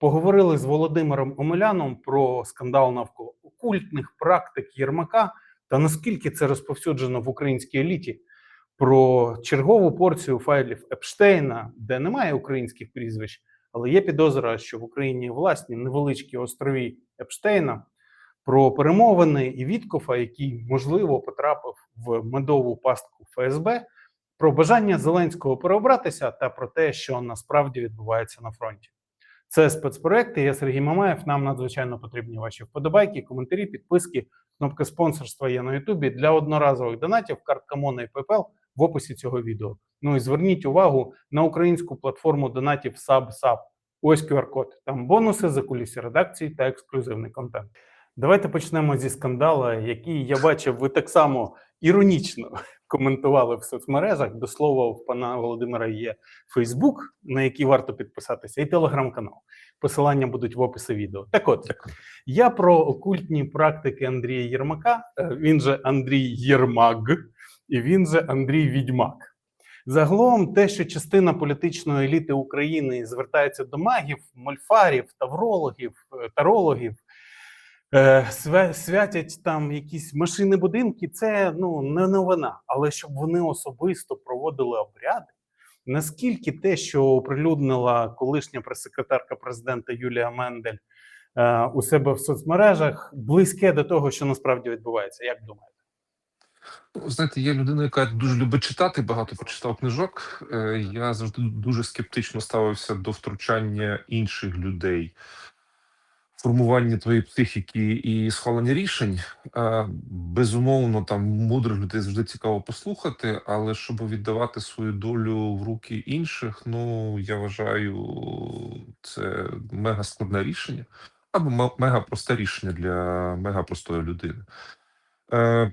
Поговорили з Володимиром Омеляном про скандал навколо окультних практик Єрмака та наскільки це розповсюджено в українській еліті. Про чергову порцію файлів Епштейна, де немає українських прізвищ, але є підозра, що в Україні власні невеличкі острові Епштейна, про перемовини і Віткофа, який можливо потрапив в медову пастку ФСБ, про бажання Зеленського переобратися та про те, що насправді відбувається на фронті. Це спецпроекти. Я Сергій Мамаєв. Нам надзвичайно потрібні ваші вподобайки, коментарі, підписки. Кнопка спонсорства є на Ютубі для одноразових донатів, картка Мона і PayPal в описі цього відео. Ну і зверніть увагу на українську платформу донатів SubSub. Ось QR-код. Там бонуси за кулісі редакції та ексклюзивний контент. Давайте почнемо зі скандала, який я бачив, ви так само іронічно коментували в соцмережах. До слова, у пана Володимира є Фейсбук, на який варто підписатися, і телеграм-канал. Посилання будуть в описі відео. Так от я про окультні практики Андрія Єрмака. е, Він же Андрій Єрмак, і він же Андрій Відьмак. Загалом, те, що частина політичної еліти України звертається до магів, мольфарів, таврологів, е, тарологів, е, святять там якісь машини будинки, це ну не новина. Але щоб вони особисто проводили обряди, наскільки те, що оприлюднила колишня прес-секретарка президента Юлія Мендель е, у себе в соцмережах, близьке до того, що насправді відбувається, як думаєте? Ну, Знаєте, я людина, яка дуже любить читати, багато прочитав книжок. Е, Я завжди дуже скептично ставився до втручання інших людей, формування твоєї психіки і схвалення рішень. Е, Безумовно, там мудрих людей завжди цікаво послухати, але щоб віддавати свою долю в руки інших, ну я вважаю, це мега складне рішення або мега просте рішення для мега простої людини. Е,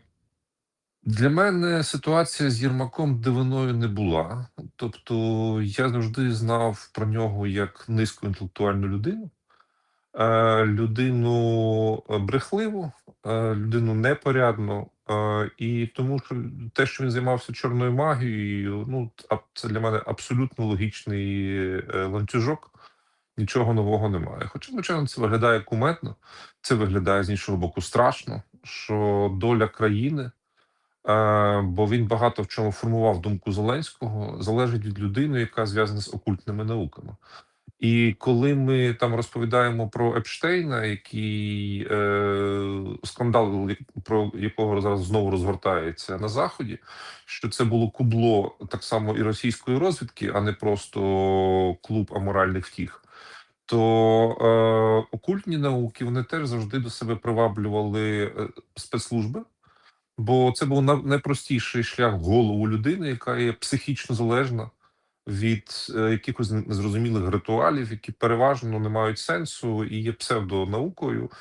для мене ситуація з Єрмаком дивиною не була. Тобто я завжди знав про нього як низькоінтелектуальну людину, е, людину е, брехливу, е, людину непорядну. е, І тому що те, що він займався чорною магією, ну це для мене абсолютно логічний е, ланцюжок. Нічого нового немає. Хоча, звичайно, це виглядає кумедно, це виглядає з іншого боку страшно, що доля країни. Е, бо він багато в чому формував думку Зеленського, залежить від людини, яка зв'язана з окультними науками. І коли ми там розповідаємо про Епштейна, який е, скандал, про якого зараз знову розгортається на заході, що це було кубло так само і російської розвідки, а не просто клуб аморальних втіх. То е, окультні науки вони теж завжди до себе приваблювали е, спецслужби. Бо це був найпростіший шлях голову людини, яка є психічно залежна від е, якихось незрозумілих ритуалів, які переважно не мають сенсу і є псевдонаукою.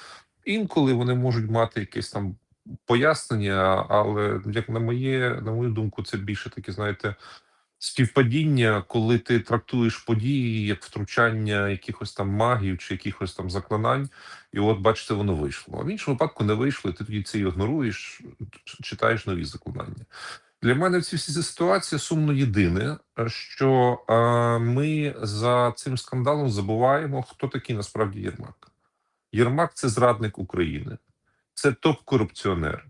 Інколи вони можуть мати якесь там пояснення, але як на моє, на мою думку, це більше таке, знаєте, співпадіння, коли ти трактуєш події як втручання якихось там магів чи якихось там заклинань, і от бачите, воно вийшло. А в іншому випадку не вийшло, і ти тоді це ігноруєш, читаєш нові заклинання. Для мене в цій ситуації сумно єдине, що е, ми за цим скандалом забуваємо, хто такий насправді Єрмак. Єрмак це зрадник України, це топ-корупціонер.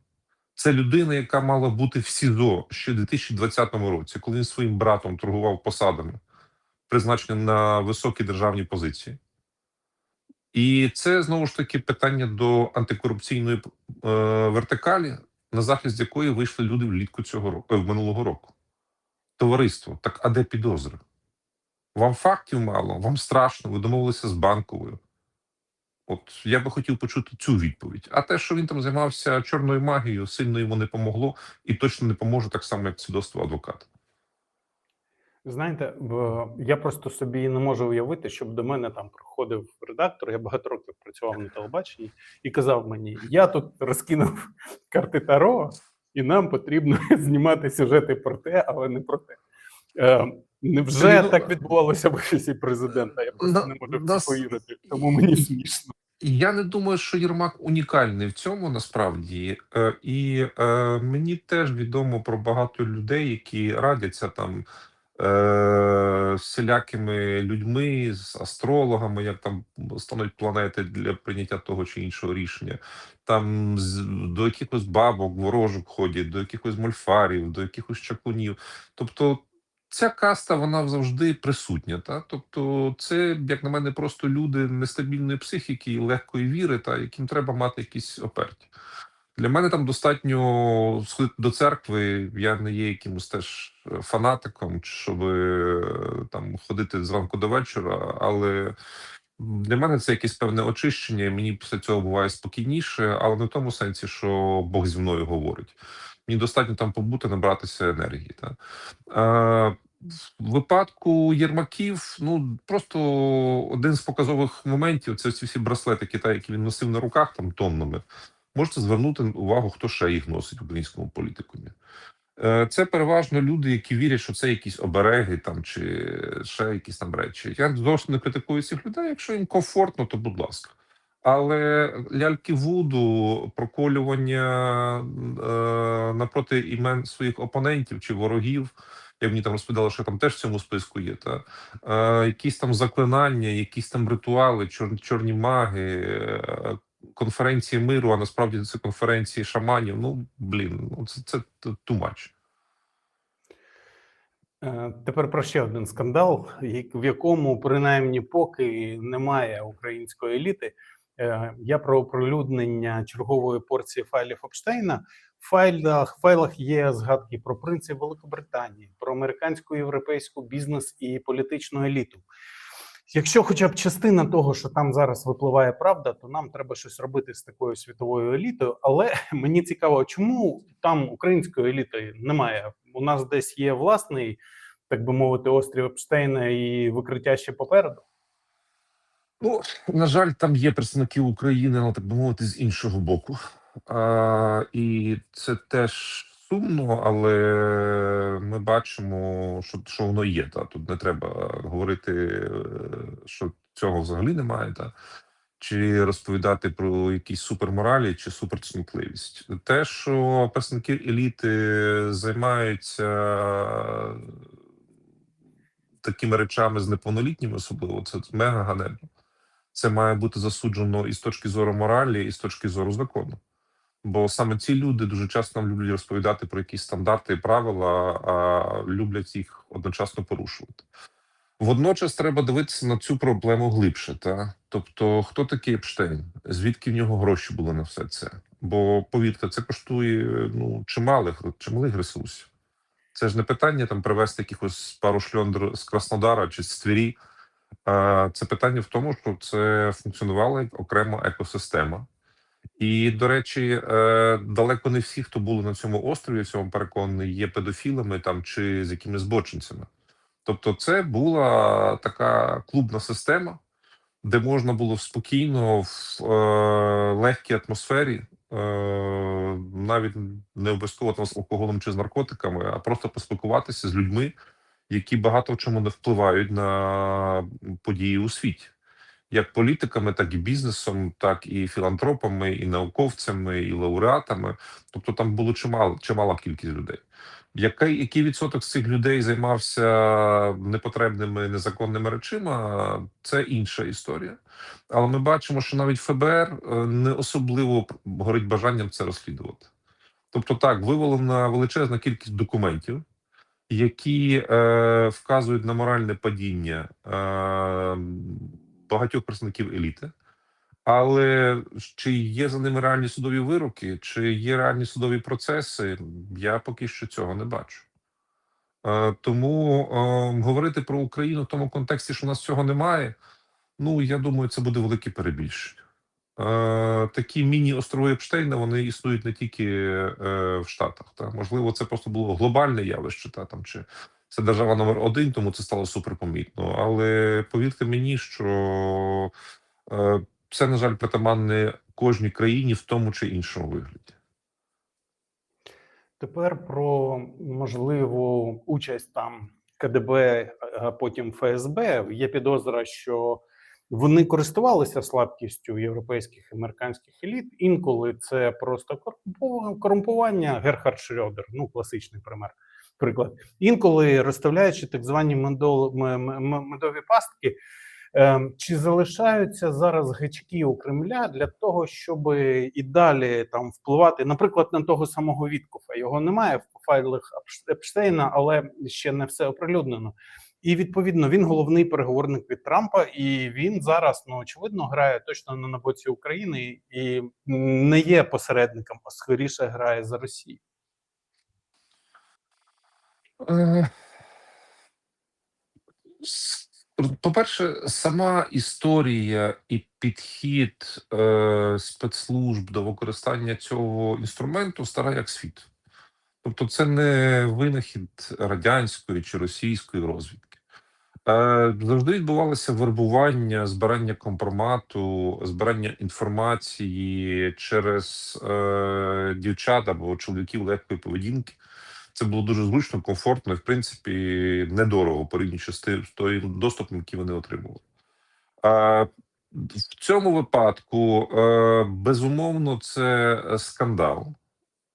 Це людина, яка мала бути в СІЗО ще в 2020 році, коли він своїм братом торгував посадами, призначеним на високі державні позиції. І це знову ж таки питання до антикорупційної е, вертикалі, на захист якої вийшли люди влітку цього року, е, минулого року. Товариство, так а де підозри? Вам фактів мало, вам страшно, ви домовилися з банковою. От я би хотів почути цю відповідь. А те, що він там займався чорною магією, сильно йому не помогло і точно не поможе так само, як свідоцтво адвоката. Знаєте, я просто собі не можу уявити, щоб до мене там приходив редактор. Я багато років працював на телебаченні і казав мені: я тут розкинув карти Таро, і нам потрібно знімати сюжети про те, але не про те. Е, невже Ну, так відбувалося в офісі президента? Я просто на- не можу нас- повірити, тому мені смішно. Я не думаю, що Єрмак унікальний в цьому насправді. Е, І е, мені теж відомо про багато людей, які радяться там е, всілякими людьми, з астрологами, як там стануть планети для прийняття того чи іншого рішення. Там до якихось бабок, ворожок ходять, до якихось мольфарів, до якихось чаклунів. Тобто ця каста вона завжди присутня. Та? Тобто, це, як на мене, просто люди нестабільної психіки і легкої віри, та яким треба мати якісь оперті. Для мене там достатньо сходити до церкви. Я не є якимось теж е, фанатиком, щоб е, там ходити зранку до вечора, але для мене це якесь певне очищення. Мені після цього буває спокійніше, але не в тому сенсі, що Бог зі мною говорить. Мені достатньо там побути, набратися енергії. Та. Е, в випадку Єрмаків, ну просто один з показових моментів це ці всі браслетики, та які він носив на руках там тоннами. Можете звернути увагу, хто ще їх носить в українському політикумі. Е, Це переважно люди, які вірять, що це якісь обереги там чи ще якісь там речі. Я зовсім не критикую цих людей. Якщо їм комфортно, то будь ласка. Але ляльки вуду, проколювання е, напроти імен своїх опонентів чи ворогів. Як мені там розповідали, що там теж в цьому списку є, та е, якісь там заклинання, якісь там ритуали, чор, чорні маги, е, конференції миру, а насправді це конференції шаманів. Ну блін, ну це це much. Е, Тепер про ще один скандал, в якому принаймні поки немає української еліти. Е, Я про оприлюднення чергової порції файлів Епштейна. В файлах, файлах є згадки про принцип Великобританії, про американську європейську бізнес і політичну еліту. Якщо хоча б частина того, що там зараз випливає правда, то нам треба щось робити з такою світовою елітою. Але мені цікаво, чому там української еліти немає. У нас десь є власний, так би мовити, острів Епштейна і викриття ще попереду. Ну, на жаль, там є представники України, але так би мовити, з іншого боку. А, і це теж сумно, але ми бачимо, що, що воно є. Та. Тут не треба говорити, е, що цього взагалі немає, та. чи розповідати про якісь суперморалі чи суперцнутливість. Те, що представники еліти займаються такими речами з неповнолітніми, особливо це мега ганебно це має бути засуджено і з точки зору моралі, і з точки зору закону. Бо саме ці люди дуже часто нам люблять розповідати про якісь стандарти і правила, а люблять їх одночасно порушувати. Водночас треба дивитися на цю проблему глибше. Та? Тобто, хто такий Епштейн? Звідки в нього гроші були на все це? Бо повірте, це коштує ну, чималих, чималих ресурсів. Це ж не питання там привезти якихось пару шльондр з Краснодара чи з Твірі. Це питання в тому, що це функціонувала як окрема екосистема. І, до речі, е, далеко не всі, хто були на цьому острові, в цьому переконаний, є педофілами там чи з якимись збочинцями. Тобто, це була така клубна система, де можна було спокійно в е, легкій атмосфері, е, навіть не обов'язково там з алкоголем чи з наркотиками, а просто поспілкуватися з людьми, які багато в чому не впливають на події у світі, як політиками, так і бізнесом, так і філантропами, і науковцями, і лауреатами. Тобто там було чимало, чимала кількість людей. Який, який відсоток з цих людей займався непотребними незаконними речима, це інша історія. Але ми бачимо, що навіть ФБР е, не особливо горить бажанням це розслідувати. Тобто, так, вивалена величезна кількість документів, які е, вказують на моральне падіння е, багатьох представників еліти. Але чи є за ними реальні судові вироки, чи є реальні судові процеси, я поки що цього не бачу. Е, тому е, говорити про Україну в тому контексті, що у нас цього немає, ну я думаю, це буде велике перебільшення. Е, такі міні-острови Епштейна вони існують не тільки в Штатах. Та можливо, це просто було глобальне явище, та там чи це держава номер один, тому це стало суперпомітно. Але повірте мені, що е, це, на жаль, притаманне кожній країні в тому чи іншому вигляді. Тепер про можливу участь там КДБ, а потім ФСБ. Є підозра, що вони користувалися слабкістю європейських і американських еліт. Інколи це просто корумпування. Герхард Шрёдер, ну класичний пример приклад. Інколи розставляючи так звані медові пастки, Ем, Чи залишаються зараз гачки у Кремля для того, щоб і далі там впливати, наприклад, на того самого Віткофа? Його немає в файлах Епш- Епштейна, але ще не все оприлюднено. І відповідно він головний переговорник від Трампа, і він зараз ну очевидно грає точно не на боці України і не є посередником, а скоріше грає за Росію. Е, По-перше, сама історія і підхід е, спецслужб до використання цього інструменту стара як світ. Тобто, це не винахід радянської чи російської розвідки. Е, завжди відбувалося вербування, збирання компромату, збирання інформації через е, дівчат або чоловіків легкої поведінки. Це було дуже зручно, комфортно і, в принципі, недорого тим з тим доступом, який вони отримували. А, в цьому випадку, е, безумовно, це скандал,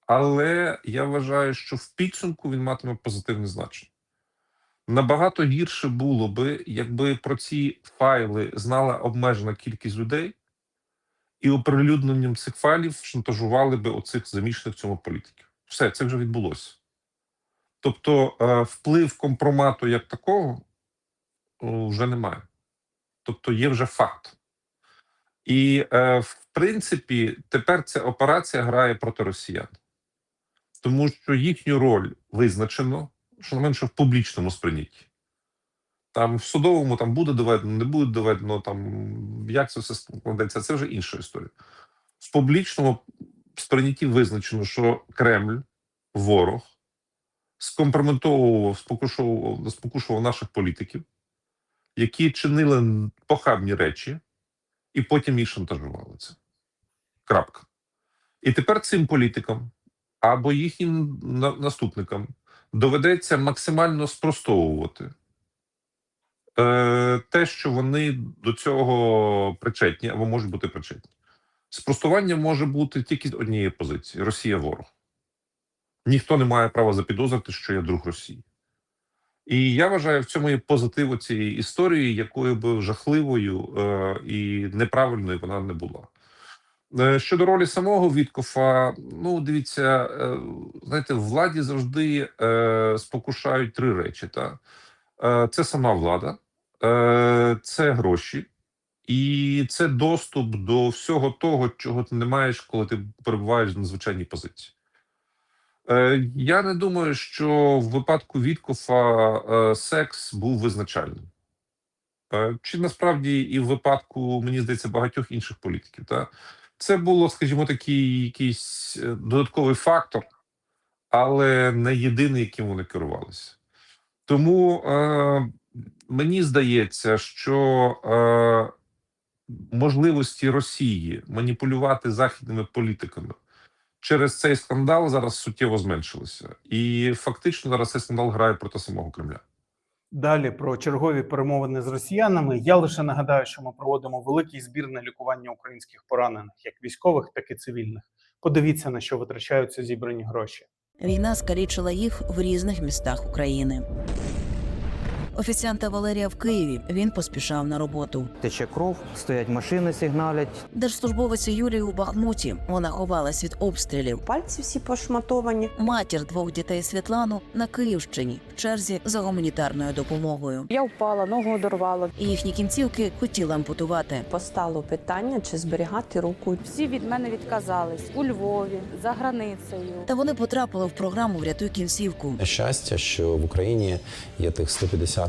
але я вважаю, що в підсумку він матиме позитивне значення. Набагато гірше було би, якби про ці файли знала обмежена кількість людей, і оприлюдненням цих файлів шантажували би оцих замішаних в цьому політиків. Все, це вже відбулося. Тобто е, вплив компромату як такого вже немає. Тобто є вже факт. І, е, в принципі, тепер ця операція грає проти росіян, тому що їхню роль визначено, що менше в публічному сприйнятті. Там в судовому там буде доведено, не буде доведено, там як це все складеться, це вже інша історія. В публічному сприйнятті визначено, що Кремль, ворог, скомпрометовував, спокушував, спокушував наших політиків, які чинили похабні речі, і потім їх шантажували це. Крапка. І тепер цим політикам або їхнім наступникам доведеться максимально спростовувати е, те, що вони до цього причетні або можуть бути причетні. Спростування може бути тільки з однієї позиції: Росія ворог. Ніхто не має права запідозрити, що я друг Росії. І я вважаю, в цьому є позитив у цієї історії, якою би жахливою е, і неправильною вона не була. Е, щодо ролі самого Віткофа, ну дивіться, е, знаєте, владі завжди е, спокушають три речі: та? Е, це сама влада, е, це гроші, і це доступ до всього того, чого ти не маєш, коли ти перебуваєш в надзвичайній позиції. Е, Я не думаю, що в випадку Віткофа е, секс був визначальним. Е, Чи насправді і в випадку, мені здається, багатьох інших політиків. Та? Це було, скажімо, такий якийсь додатковий фактор, але не єдиний, яким вони керувалися. Тому е, мені здається, що е, можливості Росії маніпулювати західними політиками через цей скандал зараз суттєво зменшилися, і фактично зараз цей скандал грає проти самого Кремля. Далі про чергові перемовини з росіянами. Я лише нагадаю, що ми проводимо великий збір на лікування українських поранених, як військових, так і цивільних. Подивіться на що витрачаються зібрані гроші. Війна скалічила їх в різних містах України. Офіціанта Валерія в Києві він поспішав на роботу. Тече кров, стоять машини, сигналять. Держслужбовець Юлії у Бахмуті. Вона ховалась від обстрілів. Пальці всі пошматовані. Матір двох дітей Світлану на Київщині в черзі за гуманітарною допомогою. Я впала, ногу одорвала. І їхні кінцівки хотіли ампутувати. Постало питання, чи зберігати руку. Всі від мене відказались у Львові, за границею. Та вони потрапили в програму Врятуй кінцівку. щастя, що в Україні є тих 150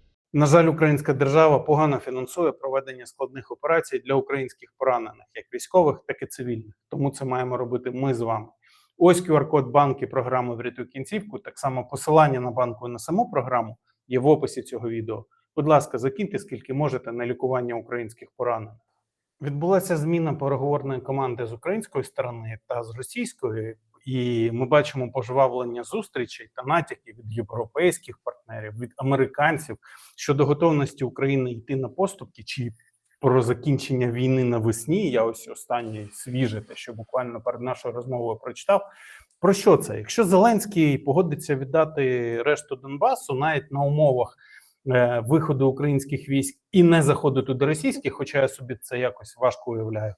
На жаль, українська держава погано фінансує проведення складних операцій для українських поранених, як військових, так і цивільних. Тому це маємо робити ми з вами. Ось QR-код банки програми Врятуй кінцівку. Так само посилання на банку на саму програму є в описі цього відео. Будь ласка, закиньте скільки можете на лікування українських поранених. Відбулася зміна переговорної команди з української сторони та з російської, і ми бачимо пожвавлення зустрічей та натяків від європейських партнерів, від американців щодо готовності України йти на поступки чи про закінчення війни навесні. Я ось останнє свіже, те, що буквально перед нашою розмовою прочитав. Про що це? Якщо Зеленський погодиться віддати решту Донбасу, навіть на умовах е, виходу українських військ і не заходу туди російських, хоча я собі це якось важко уявляю.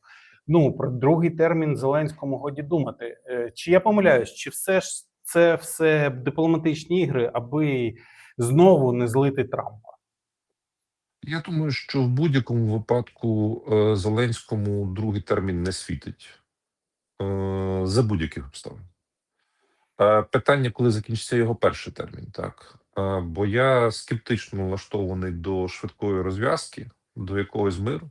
Ну про другий термін Зеленському годі думати. Е, Чи я помиляюсь, чи все ж це все дипломатичні ігри, аби знову не злити Трампа? Я думаю, що в будь-якому випадку е, Зеленському другий термін не світить е, за будь-яких обставин. Питання, коли закінчиться його перший термін, так бо я скептично налаштований до швидкої розв'язки, до якогось миру.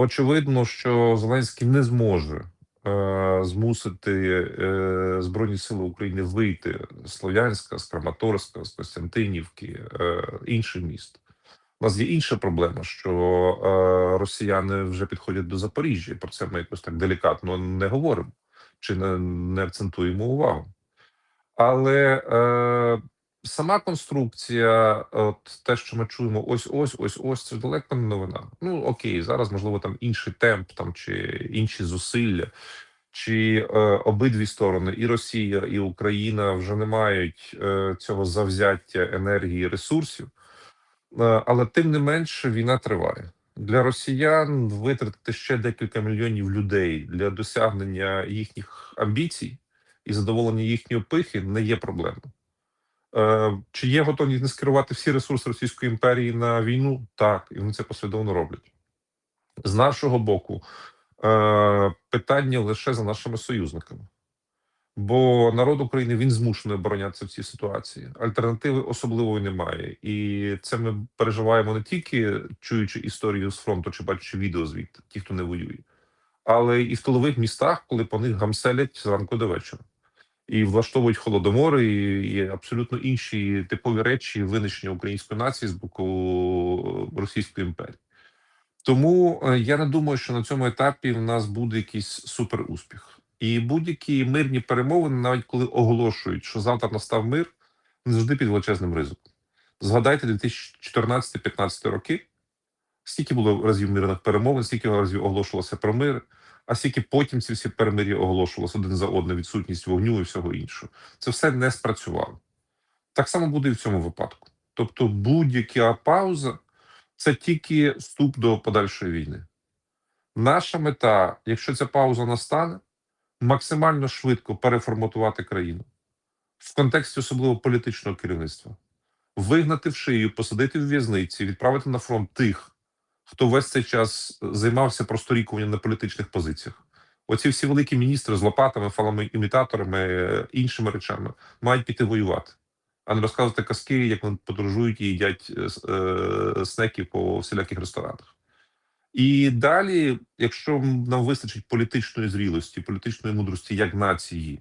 Очевидно, що Зеленський не зможе е, змусити е, Збройні Сили України вийти з Слов'янська, з Краматорська, з Костянтинівки, е, інших міст. У нас є інша проблема, що е, росіяни вже підходять до Запоріжжя. Про це ми якось так делікатно не говоримо чи не, не акцентуємо увагу. Але е, сама конструкція, от те, що ми чуємо, ось ось ось ось це далеко не новина. Ну окей, зараз можливо там інший темп, там чи інші зусилля, чи е, обидві сторони, і Росія, і Україна вже не мають е, цього завзяття енергії, ресурсів. Е, Але тим не менше війна триває. Для росіян витратити ще декілька мільйонів людей для досягнення їхніх амбіцій і задоволення їхньої пихи не є проблемою. Е, Чи є готовність не скерувати всі ресурси Російської імперії на війну? Так, і вони це послідовно роблять. З нашого боку, е, питання лише за нашими союзниками. Бо народ України він змушений оборонятися в цій ситуації. Альтернативи особливої немає, і це ми переживаємо не тільки чуючи історію з фронту чи бачачи відео звідти, ті, хто не воює, але і в тилових містах, коли по них гамселять зранку до вечора і влаштовують холодомори і, і абсолютно інші типові речі винищення української нації з боку Російської імперії. Тому е, я не думаю, що на цьому етапі в нас буде якийсь супер успіх. І будь-які мирні перемовини, навіть коли оголошують, що завтра настав мир, не завжди під величезним ризиком. Згадайте 2014-15 роки, скільки було разів мирних перемовин, скільки разів оголошувалося про мир, а скільки потім ці всі перемир'я оголошувалося один за одним, відсутність вогню і всього іншого. Це все не спрацювало. Так само буде і в цьому випадку. Тобто, будь-яка пауза це тільки вступ до подальшої війни. Наша мета, якщо ця пауза настане, максимально швидко переформатувати країну в контексті особливо політичного керівництва, вигнати в шию, посадити в в'язниці, відправити на фронт тих, хто весь цей час займався просторікуванням на політичних позиціях. Оці всі великі міністри з лопатами, фалами-імітаторами, е, іншими речами мають піти воювати, а не розказувати казки, як вони подорожують і їдять е, е, снеки по всіляких ресторанах. І далі, якщо нам вистачить політичної зрілості, політичної мудрості як нації,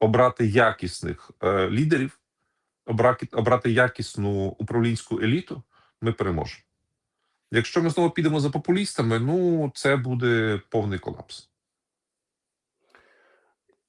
обрати якісних е, лідерів, обрати, обрати якісну управлінську еліту, ми переможемо. Якщо ми знову підемо за популістами, ну це буде повний колапс.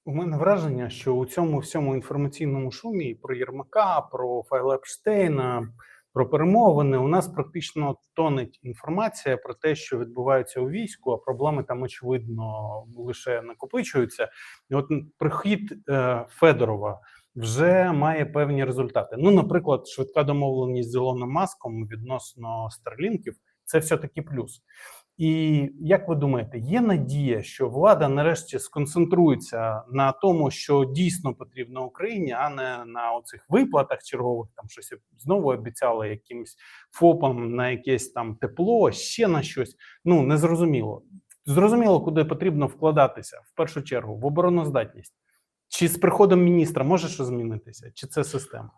У мене враження, що у цьому всьому інформаційному шумі про Єрмака, про файл Епштейна, про перемовини у нас практично тонеть інформація про те, що відбувається у війську, а проблеми там очевидно лише накопичуються. І от прихід е, Федорова вже має певні результати. Ну, наприклад, швидка домовленість з Ілоном Маском відносно старлінків це все таки плюс. І як ви думаєте, є надія, що влада нарешті сконцентрується на тому, що дійсно потрібно Україні, а не на оцих виплатах чергових, там щось знову обіцяли якимось ФОПам на якесь там тепло, ще на щось. Ну незрозуміло. Зрозуміло, куди потрібно вкладатися в першу чергу в обороноздатність. Чи з приходом міністра може що змінитися, чи це система?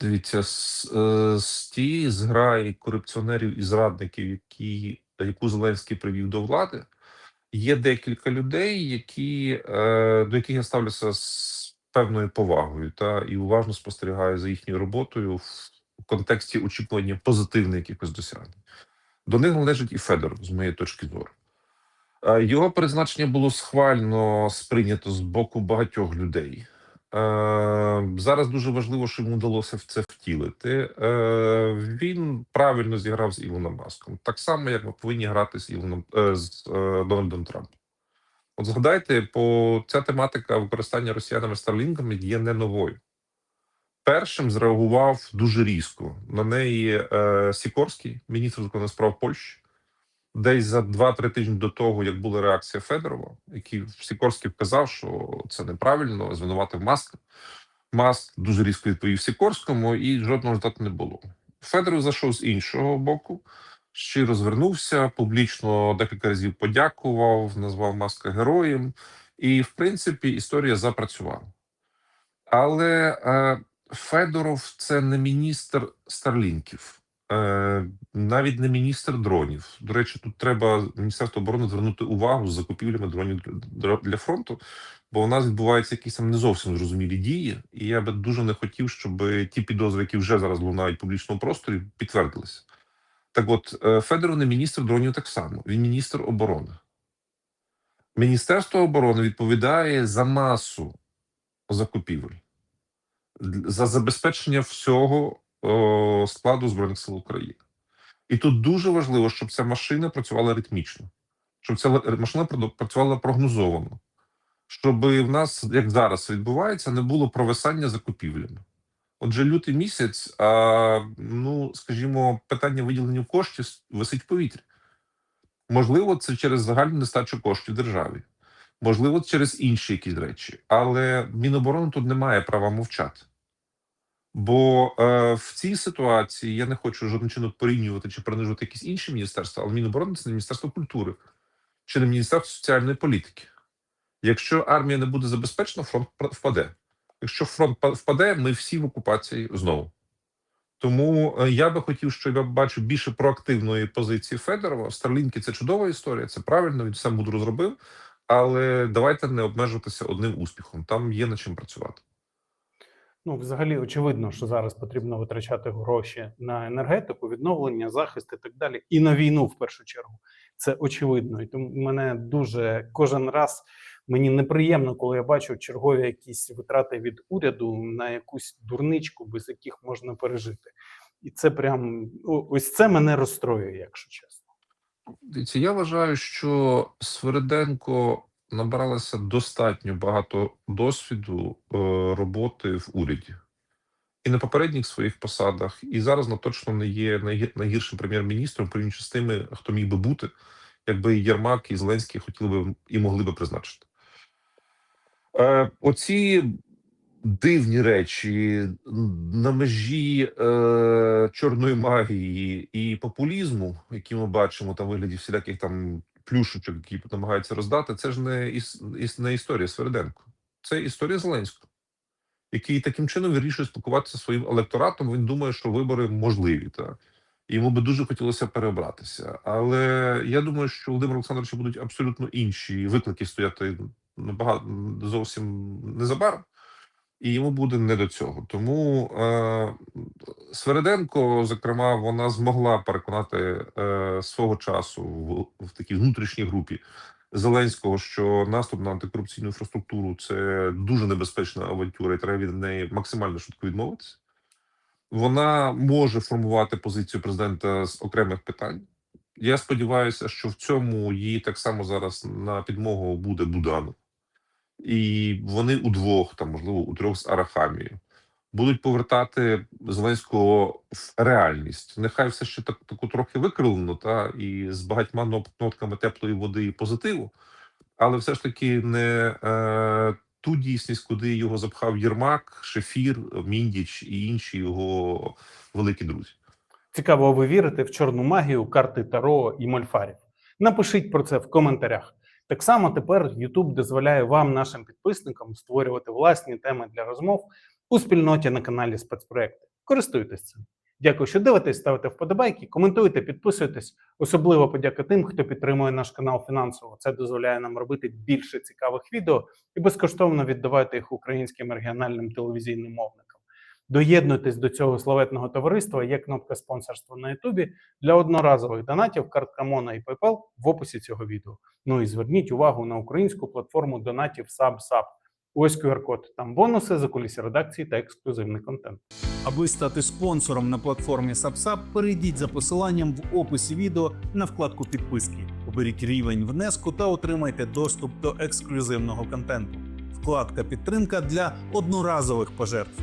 Дивіться, з, е, тієї зграї корупціонерів і зрадників, які, яку Зеленський привів до влади, є декілька людей, які, е, до яких я ставлюся з певною повагою та і уважно спостерігаю за їхньою роботою в контексті очікування позитивних якихось досягнень. До них належить і Федоров, з моєї точки зору. Е, Його призначення було схвально сприйнято з боку багатьох людей. Е, Зараз дуже важливо, що йому вдалося в це втілити. Е, Він правильно зіграв з Ілоном Маском, так само, як ми повинні грати з Ілоном е, з Дональдом Трампом. От згадайте, по ця тематика використання росіянами старлінками є не новою. Першим зреагував дуже різко на неї Сікорський, міністр закордонних справ Польщі, десь за 2-3 тижні до того, як була реакція Федорова, який Сікорський вказав, що це неправильно, звинуватив Маска. Маск дуже різко відповів Сікорському, і жодного результату не було. Федоров зайшов з іншого боку, щиро звернувся, публічно декілька разів подякував, назвав Маска героєм, і, в принципі, історія запрацювала. Але е, Федоров це не міністр Старлінків, навіть не міністр дронів. До речі, тут треба Міністерство оборони звернути увагу з закупівлями дронів для, фронту, бо у нас відбуваються якісь там не зовсім зрозумілі дії, і я би дуже не хотів, щоб ті підозри, які вже зараз лунають в публічному просторі, підтвердилися. Так от, е, Федоров не міністр дронів так само, він міністр оборони. Міністерство оборони відповідає за масу закупівель, за забезпечення всього складу Збройних сил України. І тут дуже важливо, щоб ця машина працювала ритмічно, щоб ця машина працювала прогнозовано, щоб в нас, як зараз відбувається, не було провисання закупівлями. Отже, лютий місяць, а, ну скажімо, питання виділення коштів висить в повітрі. Можливо, це через загальну нестачу коштів державі, можливо, через інші якісь речі, але Міноборони тут не має права мовчати. Бо е, в цій ситуації я не хочу жодним чином порівнювати чи принижувати якісь інші міністерства, але Міноборони це не Міністерство культури чи не Міністерство соціальної політики. Якщо армія не буде забезпечена, фронт впаде. Якщо фронт впаде, ми всі в окупації знову. Тому е, я би хотів, щоб я бачив більше проактивної позиції Федорова. Старлінки це чудова історія, це правильно, він все мудро зробив. Але давайте не обмежуватися одним успіхом. Там є над чим працювати. Ну, взагалі, очевидно, що зараз потрібно витрачати гроші на енергетику, відновлення, захист і так далі, і на війну в першу чергу. Це очевидно. І тому мене дуже кожен раз мені неприємно, коли я бачу чергові якісь витрати від уряду на якусь дурничку, без яких можна пережити. І це прям ось це мене розстроює, якщо чесно. Я вважаю, що Свириденко набралася достатньо багато досвіду е, роботи в уряді і на попередніх своїх посадах, і зараз вона точно не є найгіршим прем'єр-міністром, порівняно з тими, хто міг би бути, якби Єрмак і Зеленський хотіли би і могли би призначити. Е, оці дивні речі на межі е, чорної магії і популізму, які ми бачимо там вигляді всіляких там плюшечок, які намагаються роздати, це ж не, іс, іс- не історія Свериденко. Це історія Зеленського, який таким чином вирішує спілкуватися своїм електоратом. Він думає, що вибори можливі. Та. Йому би дуже хотілося переобратися. Але я думаю, що у Володимира Олександровича будуть абсолютно інші виклики стояти набагато зовсім незабаром і йому буде не до цього. Тому е, Свериденко, зокрема, вона змогла переконати е, свого часу в, в такій внутрішній групі Зеленського, що наступ на антикорупційну інфраструктуру це дуже небезпечна авантюра, і треба від неї максимально швидко відмовитися. Вона може формувати позицію президента з окремих питань. Я сподіваюся, що в цьому її так само зараз на підмогу буде Буданов і вони удвох, там можливо, у трьох з Арахамією, будуть повертати Зеленського в реальність. Нехай все ще так таку трохи викривлено, та і з багатьма нотками теплої води і позитиву, але все ж таки не е, ту дійсність, куди його запхав Єрмак, Шефір, Міндіч і інші його великі друзі. Цікаво, ви вірите в чорну магію, карти Таро і Мольфарів? Напишіть про це в коментарях. Так само тепер YouTube дозволяє вам, нашим підписникам, створювати власні теми для розмов у спільноті на каналі спецпроекти. Користуйтесь цим. Дякую, що дивитесь, ставите вподобайки, коментуйте, підписуйтесь. Особливо подяка тим, хто підтримує наш канал фінансово. Це дозволяє нам робити більше цікавих відео і безкоштовно віддавати їх українським регіональним телевізійним мовникам. Доєднуйтесь до цього славетного товариства. Є кнопка спонсорства на Ютубі для одноразових донатів, картка Мона і PayPal в описі цього відео. Ну і зверніть увагу на українську платформу донатів SubSub. Ось QR-код. Там бонуси за кулісі редакції та ексклюзивний контент. Аби стати спонсором на платформі SubSub, перейдіть за посиланням в описі відео на вкладку підписки. Оберіть рівень внеску та отримайте доступ до ексклюзивного контенту. Вкладка Підтримка для одноразових пожертв.